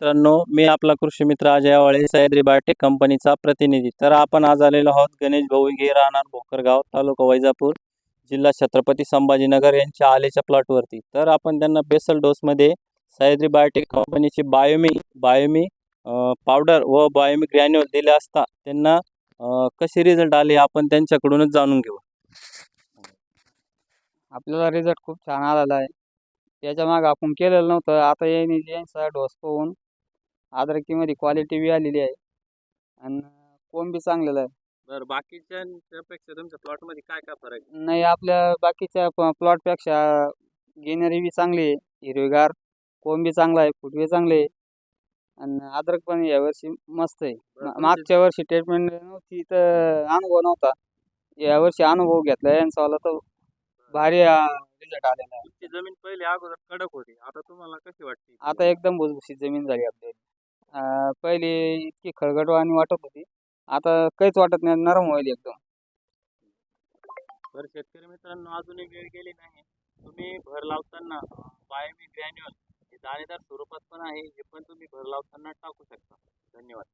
मित्रांनो मी आपला कृषी मित्र अजय आवळे सह्याद्री बायोटेक कंपनीचा प्रतिनिधी. तर आपण आज आलेलो आहोत गणेश भाऊ घे राहणार भोकरगाव तालुका वैजापूर जिल्हा छत्रपती संभाजीनगर यांच्या आलेच्या प्लॉटवरती तर आपण त्यांना बेसल डोसमध्ये सह्याद्री बायोटेक कंपनीची बायोमी बायोमी पावडर व बायोमी ग्रॅन्युअल दिले असता त्यांना कसे रिझल्ट आले आपण त्यांच्याकडूनच जाणून घेऊ. आपल्याला रिझल्ट खूप छान आलेला आहे. त्याच्यामागे आपण केलेलं नव्हतं आता यांनी यांचा डोस पाहून अद्रकीमध्ये क्वालिटी बी आलेली आहे. आणि कोण बी चांगलेलं आहे. बरं बाकीच्या तुमच्या प्लॉटमध्ये काय काय फरक नाही आपल्या बाकीच्या प्लॉटपेक्षा घेणारी बी चांगली आहे हिरवीगार. कोण बी चांगला आहे फुटवे चांगले आहे. आणि अद्रक पण यावर्षी मस्त आहे. मा- मागच्या वर्षी ट्रीटमेंट नव्हती तर अनुभव नव्हता. यावर्षी अनुभव घेतला यांचावाला तर भारी रिझल्ट आलेला आहे. तुमची जमीन पहिले अगोदर कडक होती. आता तुम्हाला कशी वाटते? आता एकदम भुसभुशीत जमीन झाली आपली अं, पहिले इतकी खळगटवाणी वाटत होती. आता काहीच वाटत नाही नरम होईल एकदम. तर शेतकरी मित्रांनो अजूनही वेळ गेली नाही. तुम्ही भर लावताना बायोमी ग्रॅन्युअल हे दाणेदार स्वरूपात पण आहे हे पण तुम्ही भर लावताना टाकू शकता. धन्यवाद.